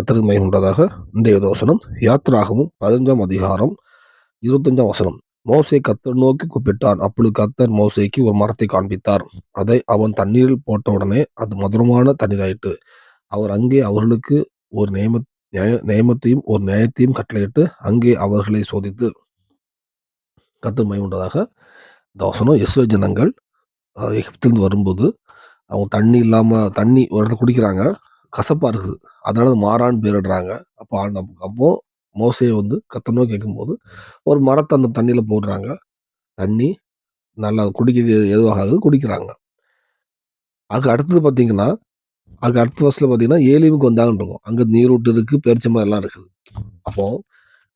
கத்தருக்கு மயம் உண்டதாக இன்றைய வசனம். யாத்ராகவும் பதினஞ்சாம் அதிகாரம் இருபத்தஞ்சாம் வசனம். மோசை கத்தர் நோக்கி கூப்பிட்டான். அப்பொழுது கத்தர் மோசைக்கு ஒரு மரத்தை காண்பித்தார். அதை அவன் தண்ணீரில் போட்ட உடனே அது மதுரமான தண்ணீராயிட்டு அவர் அங்கே அவர்களுக்கு ஒரு நியம நியமத்தையும் ஒரு நியாயத்தையும் கட்டளையிட்டு அங்கே அவர்களை சோதித்து கத்தர் மகிமை உண்டதாக இந்த வசனம். இஸ்ரோ ஜனங்கள் எகிப்திலிருந்து வரும்போது அவங்க தண்ணி இல்லாமல் தண்ணி ஒரு இடத்துல குடிக்கிறாங்க. கசப்பாக இருக்குது. அதனால மாறான்னு பேரிடுறாங்க. அப்போ ஆண்ட- அப்போ மோசையை வந்து கத்தனோ கேட்கும்போது ஒரு மரத்தை அந்த தண்ணியில் போடுறாங்க. தண்ணி நல்லா குடிக்கிறது எதுவாக குடிக்கிறாங்க. அதுக்கு அடுத்தது பார்த்தீங்கன்னா அதுக்கு அடுத்த வருஷத்தில் பார்த்தீங்கன்னா ஏலிமுக்கு வந்தாங்கன்னு இருக்கும். அங்கே நீரூட்டு இருக்குது பேரிச்சம்பழம் எல்லாம் இருக்குது. அப்போ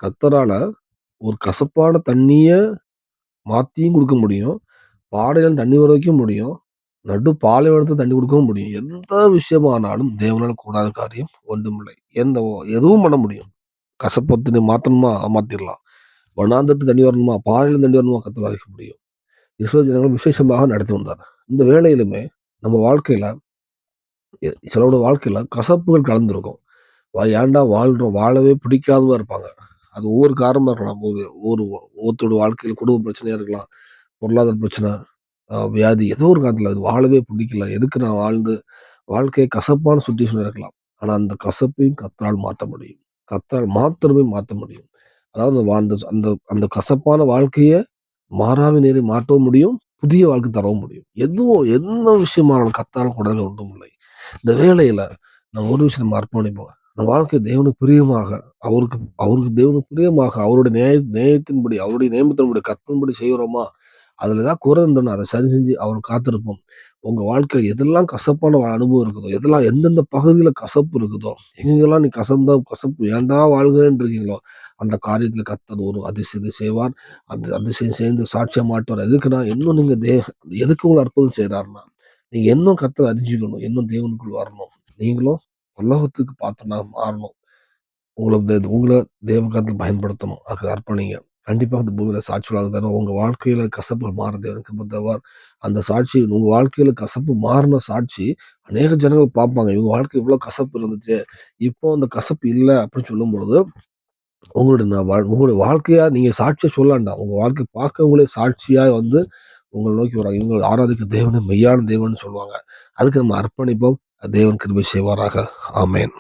கத்தரால் ஒரு கசப்பான தண்ணியை மாற்றியும் கொடுக்க முடியும். பாடையில் தண்ணி வர வைக்க முடியும். நடு பாலைவனத்தை தண்ணி கொடுக்கவும் முடியும். எந்த விஷயமானாலும் தேவனால் கூடாத காரியம் ஒன்றுமில்லை. எந்த எதுவும் பண்ண முடியும். கசப்பு தண்ணி மாத்தணுமா? மாத்திரலாம். வனாந்தத்து தண்ணி வரணுமா? பாலையில தண்ணி வரணுமா? கத்தர் வைக்க முடியும். இஸ்ரோ ஜனங்கள் விசேஷமாக நடத்தி வந்தார். இந்த வேலையிலுமே நம்ம வாழ்க்கையில எ- சிலரோட வாழ்க்கையில கசப்புகள் கலந்துருக்கும். வா- ஏன்டா வாழ்றோம்? வாழவே பிடிக்காதவா இருப்பாங்க. அது ஒவ்வொரு காரணமாக இருக்கலாம். ஒவ்வொரு ஒரு வாழ்க்கையில் குடும்ப பிரச்சனையாக இருக்கலாம். பொருளாதார பிரச்சனை வியாதி. ஏதோ ஒரு காலத்தில் அது வாழவே பிடிக்கல. எதுக்கு நான் வாழ்ந்து வாழ்க்கையை கசப்பான சுச்சுவேஷன் இருக்கலாம் ஆனா அந்த கசப்பையும் கத்தால் மாற்ற முடியும். கத்தால் மாத்திரமே மாற்ற முடியும். அதாவது அந்த அந்த அந்த கசப்பான வாழ்க்கைய மாறாவி நேரம் மாற்றவும் முடியும் புதிய வாழ்க்கை தரவும் முடியும். எதுவும் எந்த விஷயமான கத்தால் கூட ஒன்றும் இல்லை. இந்த வேலையில நம்ம ஒரு விஷயம் நம்ம அர்ப்பணிப்போம் நம்ம வாழ்க்கை தேவனுக்கு பிரியமாக அவருக்கு அவருக்கு தேவனுக்கு பிரியமாக அவருடைய நேய நேயத்தின்படி அவருடைய நியமத்தின்படி கற்பின்படி செய்கிறோமா? அதில் ஏதாவது குறை அதை சரி செஞ்சு அவர் காத்திருப்போம். உங்கள் வாழ்க்கையில் எதெல்லாம் கசப்பான அனுபவம் இருக்குதோ எதெல்லாம் எந்தெந்த பகுதியில் கசப்பு இருக்குதோ எங்கெங்கெல்லாம் நீ கசந்தா கசப்பு ஏன்டா வாழ்கிறேன்னு இருக்கீங்களோ அந்த காரியத்தில் கத்தர் ஒரு அதிசயத்தை செய்வார். அந்த அதிசயம் சேர்ந்து சாட்சியம் மாட்டுவார் எதுக்குன்னா இன்னும் நீங்கள் தேவ எதுக்கு உங்களை அற்புதம் செய்யறாருன்னா நீங்கள் இன்னும் கத்தரை அறிஞ்சிக்கணும் இன்னும் தேவனுக்குள் வரணும். நீங்களும் உலகத்துக்கு பார்த்தோன்னா மாறணும். உங்களை உங்களை தேவகாரத்தில் பயன்படுத்தணும். அதுக்கு அர்ப்பணிங்க. கண்டிப்பாக அந்த பூமியில் சாட்சியாக தரும் உங்கள் வாழ்க்கையில் கசப்பு மாற தேவனுக்கு பத்தவர் அந்த சாட்சி உங்கள் வாழ்க்கையில் கசப்பு மாறின சாட்சி அநேக ஜனங்கள் பார்ப்பாங்க. இவங்க வாழ்க்கை இவ்வளோ கசப்பு இருந்துச்சு. இப்போ அந்த கசப்பு இல்லை அப்படின்னு சொல்லும் பொழுது உங்களுடைய வாழ்- உங்களுடைய வாழ்க்கையாக நீங்கள் சாட்சியை சொல்லலாம்டா. உங்கள் வாழ்க்கை பார்க்கவங்களே சாட்சியாக வந்து உங்களை நோக்கி வராங்க. இவங்க ஆராதிக்க தேவனை மெய்யான தேவன் சொல்லுவாங்க. அதுக்கு நம்ம அர்ப்பணிப்போம். தேவன் கிருபை செய்வாராக. ஆமேன்.